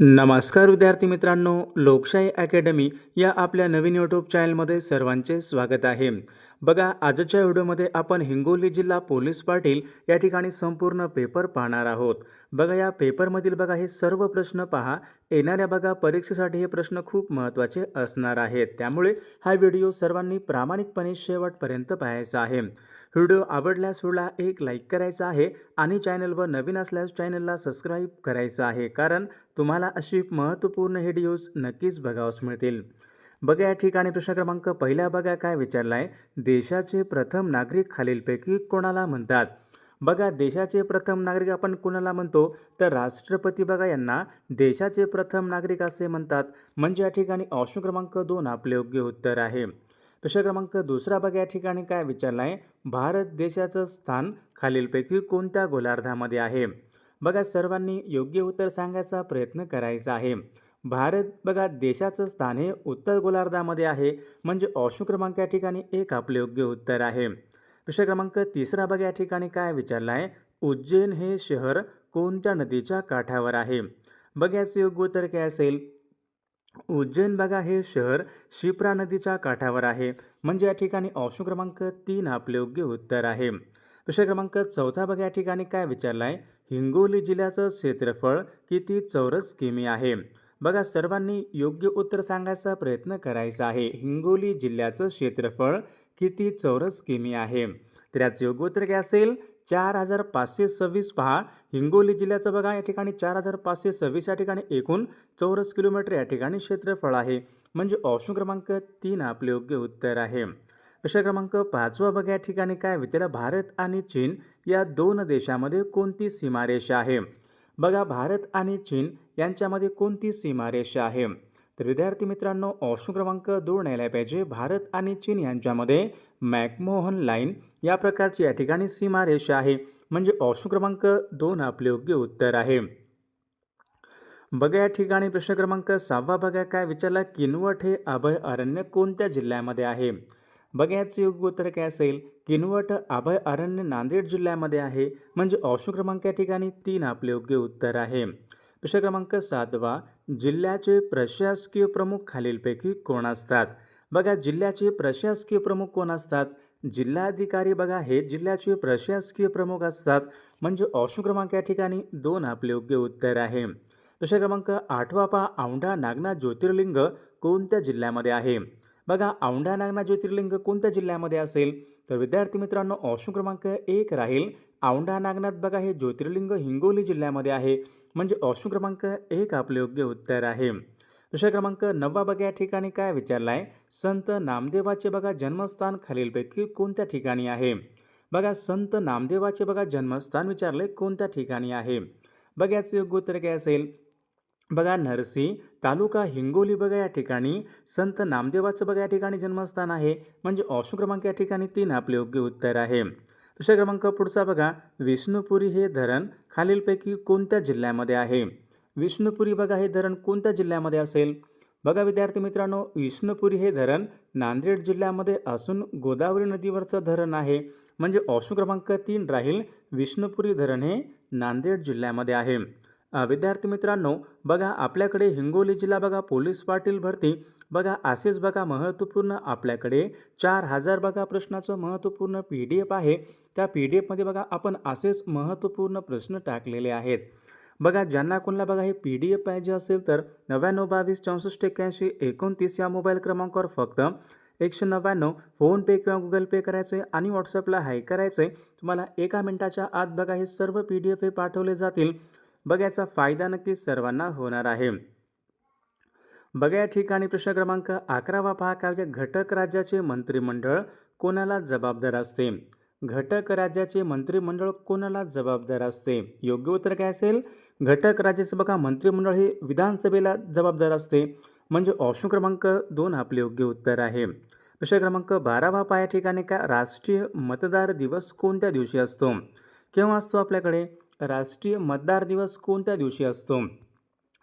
नमस्कार विद्यार्थी मित्रांनो लोकशाही अकॅडमी या आपल्या नवीन यूट्यूब चॅनलमध्ये सर्वांचे स्वागत आहे. बघा आजच्या व्हिडिओमध्ये आपण हिंगोली जिल्हा पोलीस पाटील या ठिकाणी संपूर्ण पेपर पाहणार आहोत. बघा या पेपरमधील बघा हे सर्व प्रश्न पहा. येणाऱ्या बघा परीक्षेसाठी हे प्रश्न खूप महत्त्वाचे असणार आहेत. त्यामुळे हा व्हिडिओ सर्वांनी प्रामाणिकपणे शेवटपर्यंत पाहायचा आहे. व्हिडिओ आवडल्यास व्हिडिओला एक लाईक करायचा आहे आणि चॅनलवर नवीन असल्यास चॅनलला सबस्क्राईब करायचं आहे. कारण तुम्हाला अशी महत्त्वपूर्ण व्हिडिओज नक्कीच बघावस मिळतील. बघा या ठिकाणी प्रश्न क्रमांक पहिला बघा काय विचारला आहे देशाचे प्रथम नागरिक खालीलपैकी कोणाला म्हणतात? बघा देशाचे प्रथम नागरिक आपण कोणाला म्हणतो? तर राष्ट्रपती बघा यांना. देशाचे प्रथम नागरिक असे म्हणतात. म्हणजे या ठिकाणी ऑप्शन क्रमांक दोन आपले योग्य उत्तर आहे. प्रश्न क्रमांक दुसरा बघा या ठिकाणी काय विचारला आहे भारत देशाचं स्थान खालीलपैकी कोणत्या गोलार्धामध्ये आहे? बघा सर्वांनी योग्य उत्तर सांगायचा प्रयत्न करायचा आहे. भारत बघा देशाचं स्थान हे उत्तर गोलार्धामध्ये आहे. म्हणजे ऑप्शन क्रमांक या ठिकाणी एक आपले योग्य उत्तर आहे. प्रश्न क्रमांक तिसरा बघा या ठिकाणी काय विचारला आहे? उज्जैन हे शहर कोणत्या नदीच्या काठावर आहे? बघा याचं योग्य उत्तर काय असेल? उज्जैन बघा हे शहर शिप्रा नदीच्या काठावर आहे. म्हणजे या ठिकाणी ऑप्शन क्रमांक तीन आपले योग्य उत्तर आहे. प्रश्न क्रमांक चौथा बघा या ठिकाणी काय विचारला आहे? हिंगोली जिल्ह्याचं क्षेत्रफळ किती चौरस किमी आहे? बघा सर्वांनी योग्य उत्तर सांगायचा प्रयत्न करायचा आहे. हिंगोली जिल्ह्याचं क्षेत्रफळ किती चौरस किमी आहे? तर याचं योग्य उत्तर काय असेल? चार हजार पाचशे सव्वीस पहा. हिंगोली जिल्ह्याचं बघा या ठिकाणी चार हजार पाचशे सव्वीस या ठिकाणी एकूण चौरस किलोमीटर या ठिकाणी क्षेत्रफळ आहे. म्हणजे ऑप्शन क्रमांक तीन आपले योग्य उत्तर आहे. प्रश्न क्रमांक पाचवा बघा या ठिकाणी काय? विचारा भारत आणि चीन या दोन देशामध्ये कोणती सीमारेषा आहे? बघा भारत आणि चीन यांच्यामध्ये कोणती सीमारेषा आहे? तर विद्यार्थी मित्रांनो ऑप्शन क्रमांक दोन यायला पाहिजे. भारत आणि चीन यांच्यामध्ये मॅकमोहन लाईन या प्रकारची या ठिकाणी सीमारेषा आहे. म्हणजे ऑप्शन क्रमांक दोन आपले योग्य उत्तर आहे. बघा या ठिकाणी प्रश्न क्रमांक सहावा बघा. काय विचारला? किनवट हे अभय अरण्य कोणत्या जिल्ह्यामध्ये आहे? बघायचं योग्य उत्तर काय असेल? किनवट अभय अरण्य नांदेड जिल्ह्यामध्ये आहे. म्हणजे ऑप्शन क्रमांक या ठिकाणी तीन आपले योग्य उत्तर आहे. प्रश्न क्रमांक सातवा जिल्ह्याचे प्रशासकीय प्रमुख खालीलपैकी कोण असतात? बघा जिल्ह्याचे प्रशासकीय प्रमुख कोण असतात? जिल्हाधिकारी बघा हे जिल्ह्याचे प्रशासकीय प्रमुख असतात. म्हणजे ऑप्शन क्रमांक या ठिकाणी दोन आपले योग्य उत्तर आहे. प्रश्न क्रमांक आठवा पा औंढा नागनाथ ज्योतिर्लिंग कोणत्या जिल्ह्यामध्ये आहे? बघा औंढा नागनाथ ज्योतिर्लिंग कोणत्या जिल्ह्यामध्ये असेल? तर विद्यार्थी मित्रांनो ऑप्शन क्रमांक एक राहील. औंढा नागनाथ बघा हे ज्योतिर्लिंग हिंगोली जिल्ह्यामध्ये आहे. म्हणजे ऑप्शन क्रमांक एक आपले योग्य उत्तर आहे. प्रश्न क्रमांक नववा बघा या ठिकाणी काय विचारला आहे संत नामदेवाचे बघा जन्मस्थान खालीलपैकी कोणत्या ठिकाणी आहे? बघा संत नामदेवाचे बघा जन्मस्थान विचारले कोणत्या ठिकाणी आहे? बघा याचं योग्य उत्तर काय असेल? बघा नरसी तालुका हिंगोली बघा या ठिकाणी. संत नामदेवाचं बघा या ठिकाणी जन्मस्थान आहे. म्हणजे ऑप्शन क्रमांक या ठिकाणी तीन आपले योग्य उत्तर आहे. दुसरा क्रमांक पुढचा बघा विष्णुपुरी हे धरण खालीलपैकी कोणत्या जिल्ह्यामध्ये आहे? विष्णुपुरी बघा हे धरण कोणत्या जिल्ह्यामध्ये असेल? बघा विद्यार्थी मित्रांनो विष्णुपुरी हे धरण नांदेड जिल्ह्यामध्ये असून गोदावरी नदीवरचं धरण आहे. म्हणजे ऑप्शन क्रमांक तीन राहील विष्णुपुरी धरण हे नांदेड जिल्ह्यामध्ये आहे. विद्यार्थी मित्रांनो बघा आपल्याकडे हिंगोली जिल्हा बघा पोलीस पाटील भरती. बघा असेच बघा महत्त्वपूर्ण आपल्याकडे चार हजार बघा प्रश्नाचं महत्त्वपूर्ण पी डी एफ आहे. त्या पी डी एफमध्ये बघा आपण असेच महत्त्वपूर्ण प्रश्न टाकलेले आहेत. बघा ज्यांना कोणाला बघा हे पी डी एफ पाहिजे असेल तर नव्याण्णव बावीस चौसष्ट एक्याऐंशी एकोणतीस या मोबाईल क्रमांकावर फक्त एकशे नव्याण्णव फोनपे किंवा गुगल पे करायचं आहे आणि व्हॉट्सअपला हाय करायचं आहे तुम्हाला एका मिनटाच्या आत बघा हे सर्व पी डी एफ हे पाठवले जातील. बघ याचा फायदा नक्कीच सर्वांना होणार आहे. बघा या ठिकाणी प्रश्न क्रमांक अकरावा पहा. काय घटक राज्याचे मंत्रिमंडळ कोणाला जबाबदार असते? घटक राज्याचे मंत्रिमंडळ कोणाला जबाबदार असते? योग्य उत्तर काय असेल? घटक राज्याचे बघा मंत्रिमंडळ हे विधानसभेला जबाबदार असते. म्हणजे ऑप्शन क्रमांक दोन आपले योग्य उत्तर आहे. प्रश्न क्रमांक बारावा पहा. या ठिकाणी काय? राष्ट्रीय मतदार दिवस कोणत्या दिवशी असतो? केव्हा असतो आपल्याकडे? राष्ट्रीय मतदार दिवस कोणत्या दिवशी असतो?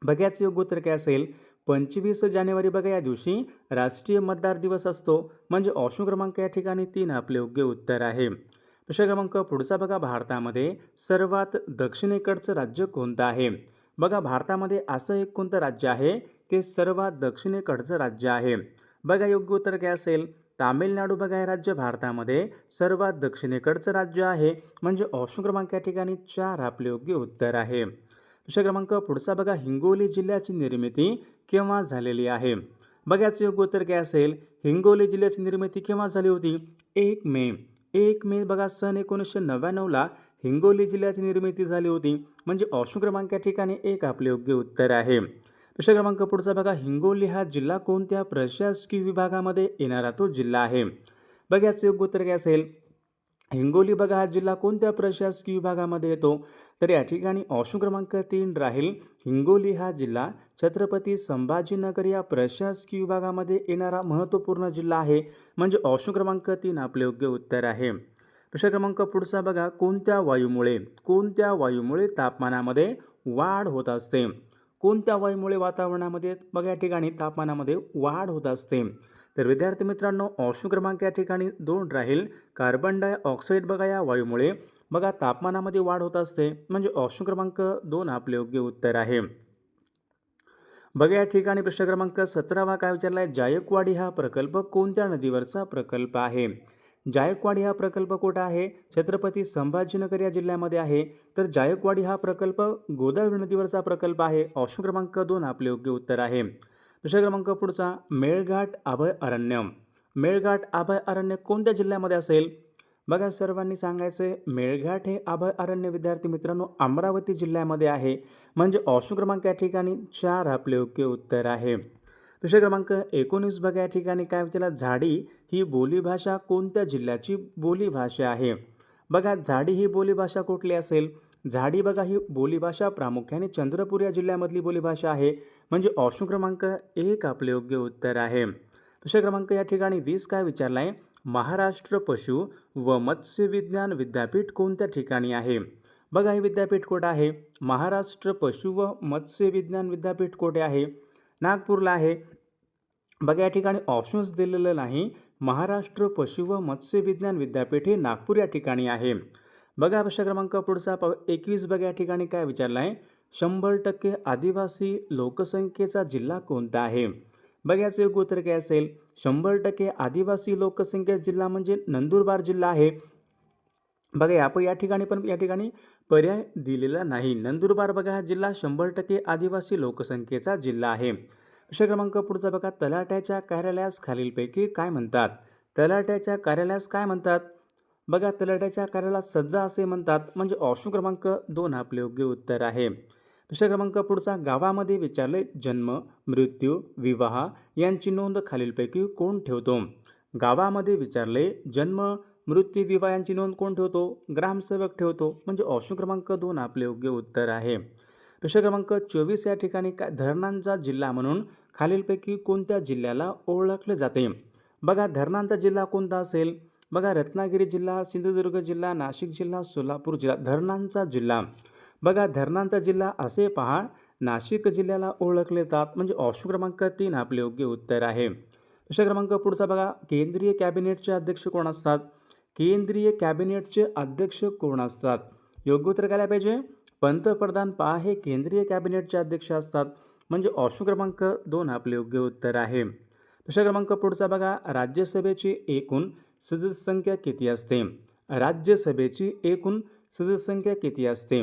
बघ्याचं योग्य उत्तर काय असेल? पंचवीस जानेवारी बघा या दिवशी राष्ट्रीय मतदार दिवस असतो. म्हणजे ऑप्शन क्रमांक या ठिकाणी तीन आपले योग्य उत्तर आहे. प्रश्न क्रमांक पुढचा बघा भारतामध्ये सर्वात दक्षिणेकडचं राज्य कोणतं आहे? बघा भारतामध्ये असं एक कोणतं राज्य आहे ते सर्वात दक्षिणेकडचं राज्य आहे. बघा योग्य उत्तर काय असेल? तामिळनाडू बघा हे राज्य भारतामध्ये सर्वात दक्षिणेकडचं राज्य आहे. म्हणजे ऑप्शन क्रमांक या ठिकाणी चार आपले योग्य उत्तर आहे. दुसरा क्रमांक पुढचा बघा हिंगोली जिल्ह्याची निर्मिती केव्हा झालेली आहे? बघायचं योग्य उत्तर काय असेल? हिंगोली जिल्ह्याची निर्मिती केव्हा झाली होती? एक मे. एक मे बघा सन एकोणीसशे नव्याण्णवला हिंगोली जिल्ह्याची निर्मिती झाली होती. म्हणजे ऑप्शन क्रमांक या ठिकाणी एक आपले योग्य उत्तर आहे. प्रश्न क्रमांक पुढचा बघा. हिंगोली हा जिल्हा कोणत्या प्रशासकीय विभागामध्ये येणारा तो जिल्हा आहे? बघायचं योग्य उत्तर काय असेल? हिंगोली बघा हा जिल्हा कोणत्या प्रशासकीय विभागामध्ये येतो? तर या ठिकाणी ऑप्शन क्रमांक तीन राहील. हिंगोली हा जिल्हा छत्रपती संभाजीनगर या प्रशासकीय विभागामध्ये येणारा महत्त्वपूर्ण जिल्हा आहे. म्हणजे ऑप्शन क्रमांक तीन आपले योग्य उत्तर आहे. प्रश्न क्रमांक पुढचा बघा. कोणत्या वायूमुळे कोणत्या वायूमुळे तापमानामध्ये वाढ होत असते? कोणत्या वायूमुळे वातावरणामध्ये बघा या ठिकाणी तापमानामध्ये वाढ होत असते? तर विद्यार्थी मित्रांनो ऑप्शन क्रमांक या ठिकाणी दोन राहील. कार्बन डायऑक्साईड बघा या वायूमुळे बघा तापमानामध्ये वाढ होत असते. म्हणजे ऑप्शन क्रमांक दोन आपले योग्य उत्तर आहे. बघा या ठिकाणी प्रश्न क्रमांक सतरावा काय विचारला आहे जायकवाडी हा प्रकल्प कोणत्या नदीवरचा प्रकल्प आहे? जायकवाडी हा प्रकल्प कुठं आहे? छत्रपती संभाजीनगर या जिल्ह्यामध्ये आहे. तर जायकवाडी हा प्रकल्प गोदावरी नदीवरचा प्रकल्प आहे. ऑप्शन क्रमांक दोन आपले योग्य उत्तर आहे. दुसरा क्रमांक पुढचा मेळघाट अभय अरण्य. मेळघाट अभय अरण्य कोणत्या जिल्ह्यामध्ये असेल? बघा सर्वांनी सांगायचं आहे मेळघाट हे अभय अरण्य विद्यार्थी मित्रांनो अमरावती जिल्ह्यामध्ये आहे. म्हणजे ऑप्शन क्रमांक या ठिकाणी चार आपले योग्य उत्तर आहे. विषय क्रमांक एकोणीस बघा या ठिकाणी काय विचारला झाडी ही बोलीभाषा कोणत्या जिल्ह्याची बोलीभाषा आहे? बघा झाडी ही बोलीभाषा कुठली असेल? झाडी बघा ही बोलीभाषा प्रामुख्याने चंद्रपूर या जिल्ह्यामधली बोलीभाषा आहे. म्हणजे ऑप्शन क्रमांक एक आपले योग्य उत्तर आहे. विषय क्रमांक या ठिकाणी वीस काय विचारला आहे महाराष्ट्र पशु व मत्स्य विज्ञान विद्यापीठ कोणत्या ठिकाणी आहे? बघा हे विद्यापीठ कुठं आहे? महाराष्ट्र पशु व मत्स्य विज्ञान विद्यापीठ कुठे आहे? नागपूरला आहे. बघा या ठिकाणी ऑप्शन्स दिलेलं नाही. महाराष्ट्र पशु व मत्स्य विज्ञान विद्यापीठ हे नागपूर या ठिकाणी आहे. बघा प्रश्न क्रमांक पुढचा प एकवीस बघा या ठिकाणी काय विचारलं आहे? शंभर टक्के आदिवासी लोकसंख्येचा जिल्हा कोणता आहे? बघ्याचं योग्य उत्तर काय असेल? शंभर टक्के आदिवासी लोकसंख्या जिल्हा म्हणजे नंदुरबार जिल्हा आहे. बघा या या ठिकाणी पण या ठिकाणी पर्याय दिलेला नाही. नंदुरबार बघा हा जिल्हा शंभर टक्के आदिवासी लोकसंख्येचा जिल्हा आहे. विषय क्रमांक पुढचा बघा तलाट्याच्या कार्यालयास खालीलपैकी काय म्हणतात? तलाट्याच्या कार्यालयास काय म्हणतात? बघा तलाट्याच्या कार्याला सज्जा असे म्हणतात म्हणजे ऑप्शन क्रमांक दोन आपले योग्य उत्तर आहे. विषय क्रमांक पुढचा गावामध्ये विचारले जन्म मृत्यू विवाह यांची नोंद खालीलपैकी कोण ठेवतो? गावामध्ये विचारले जन्म मृत्यू विवाह यांची नोंद कोण ठेवतो? ग्रामसेवक ठेवतो. म्हणजे ऑप्शन क्रमांक दोन आपले योग्य उत्तर आहे. प्रश्न क्रमांक चोवीस या ठिकाणी का धरणांचा जिल्हा म्हणून खालीलपैकी कोणत्या जिल्ह्याला ओळखले जाते? बघा धरणांचा जिल्हा कोणता असेल? बघा रत्नागिरी जिल्हा सिंधुदुर्ग जिल्हा नाशिक जिल्हा सोलापूर जिल्हा धरणांचा जिल्हा. बघा धरणांचा जिल्हा असे पहा नाशिक जिल्ह्याला ओळखले जातात म्हणजे ऑप्शन क्रमांक तीन आपले योग्य उत्तर आहे. प्रश्न क्रमांक पुढचा बघा केंद्रीय कॅबिनेटचे अध्यक्ष कोण असतात? केंद्रीय कॅबिनेटचे अध्यक्ष कोण असतात? योग्य उत्तर काय पाहिजे? पंतप्रधान पहा हे केंद्रीय कॅबिनेटचे अध्यक्ष असतात. म्हणजे ऑप्शन क्रमांक दोन आपले योग्य उत्तर आहे. प्रश्न क्रमांक पुढचा बघा. राज्यसभेची एकूण सदस्य संख्या किती असते? राज्यसभेची एकूण सदस्य संख्या किती असते?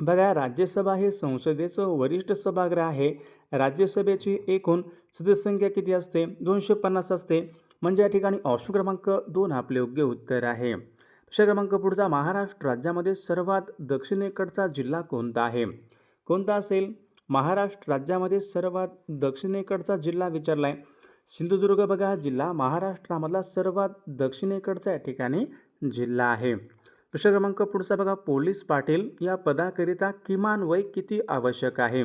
बघा राज्यसभा हे संसदेचं वरिष्ठ सभागृह आहे. राज्यसभेची एकूण सदस्य संख्या किती असते? दोनशे पन्नास असते. म्हणजे या ठिकाणी ऑप्शन क्रमांक दोन आपले योग्य उत्तर आहे. प्रश्न क्रमांक पुढचा महाराष्ट्र राज्यामध्ये सर्वात दक्षिणेकडचा जिल्हा कोणता आहे? कोणता असेल? महाराष्ट्र राज्यामध्ये सर्वात दक्षिणेकडचा जिल्हा विचारला आहे सिंधुदुर्ग बघा हा जिल्हा महाराष्ट्रामधला सर्वात दक्षिणेकडचा या ठिकाणी जिल्हा आहे. प्रश्न क्रमांक पुढचा बघा पोलीस पाटील या पदाकरिता किमान वय किती आवश्यक आहे?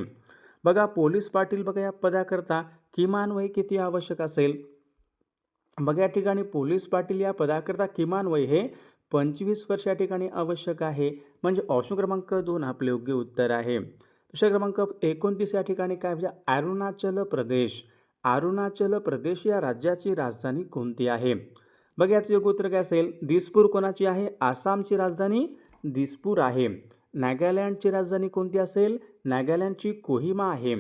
बघा पोलीस पाटील बघा या पदाकरता किमान वय किती आवश्यक असेल? मग या ठिकाणी पोलीस पाटील या पदाकरता किमान वय हे पंचवीस वर्ष या ठिकाणी आवश्यक आहे. म्हणजे ऑप्शन क्रमांक दोन आपले योग्य उत्तर आहे. प्रश्न क्रमांक एकोणतीस या ठिकाणी काय म्हणजे अरुणाचल प्रदेश. अरुणाचल प्रदेश या राज्याची राजधानी कोणती आहे? बघा याचं योग्य उत्तर काय असेल? दिसपूर कोणाची आहे? आसामची राजधानी दिसपूर आहे. नागालँडची राजधानी कोणती असेल? नागालँडची कोहिमा आहे.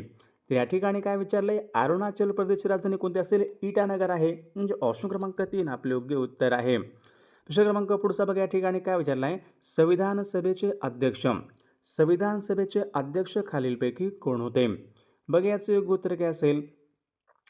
तर या ठिकाणी काय विचारलं आहे अरुणाचल प्रदेशची राजधानी कोणती असेल? इटानगर आहे. म्हणजे ऑप्शन क्रमांक तीन आपले योग्य उत्तर आहे. प्रश्न क्रमांक पुढचा बघा या ठिकाणी काय विचारलं आहे संविधान सभेचे अध्यक्ष. संविधान सभेचे अध्यक्ष खालीलपैकी कोण होते? बघा याचं योग्य उत्तर काय असेल?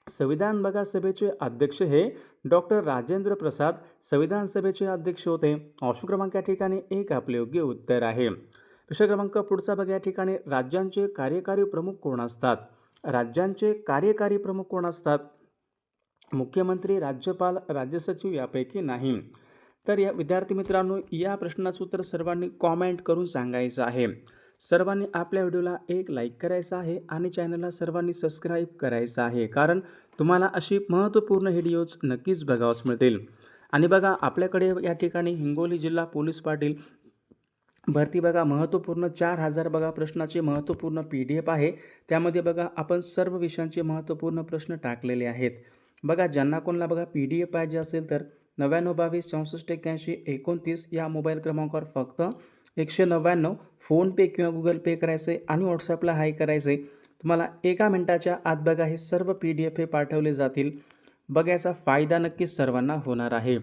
संविधान बघा सभेचे अध्यक्ष हे डॉक्टर राजेंद्र प्रसाद संविधान सभेचे अध्यक्ष होते. ऑप्शन क्रमांक या ठिकाणी एक आपले योग्य उत्तर आहे. प्रश्न क्रमांक पुढचा बघा या ठिकाणी राज्यांचे कार्यकारी प्रमुख कोण असतात? राज्यांचे कार्यकारी प्रमुख कोण असतात? मुख्यमंत्री राज्यपाल राज्य सचिव यापैकी नाही. तर या विद्यार्थी मित्रांनो या प्रश्नाचं उत्तर सर्वांनी कॉमेंट करून सांगायचं आहे. सर्वांनी आपल्या व्हिडिओला एक लाईक करायचा आहे आणि चॅनलला सर्वांनी सबस्क्राईब करायचं आहे. कारण तुम्हाला अशी महत्त्वपूर्ण व्हिडिओज नक्कीच बघावंच मिळतील. आणि बघा आपल्याकडे या ठिकाणी हिंगोली जिल्हा पोलीस पाटील भरती बघा महत्त्वपूर्ण चार हजार बघा प्रश्नाचे महत्त्वपूर्ण पी डी एफ आहे. त्यामध्ये बघा आपण सर्व विषयांचे महत्त्वपूर्ण प्रश्न टाकलेले आहेत. बघा ज्यांना कोणाला बघा पी डी एफ पाहिजे असेल तर नव्याण्णव बावीस चौसष्ट एक्क्याऐंशी एकोणतीस या मोबाईल क्रमांकावर फक्त एकशे नव्याण्णव फोनपे किंवा गुगल पे करायचे आणि व्हॉट्सॲपला हाय करायचे. तुम्हाला एका मिनटाच्या आत बघा हे सर्व पी डी एफ हे पाठवले जातील. बघायचा फायदा नक्कीच सर्वांना होणार आहे.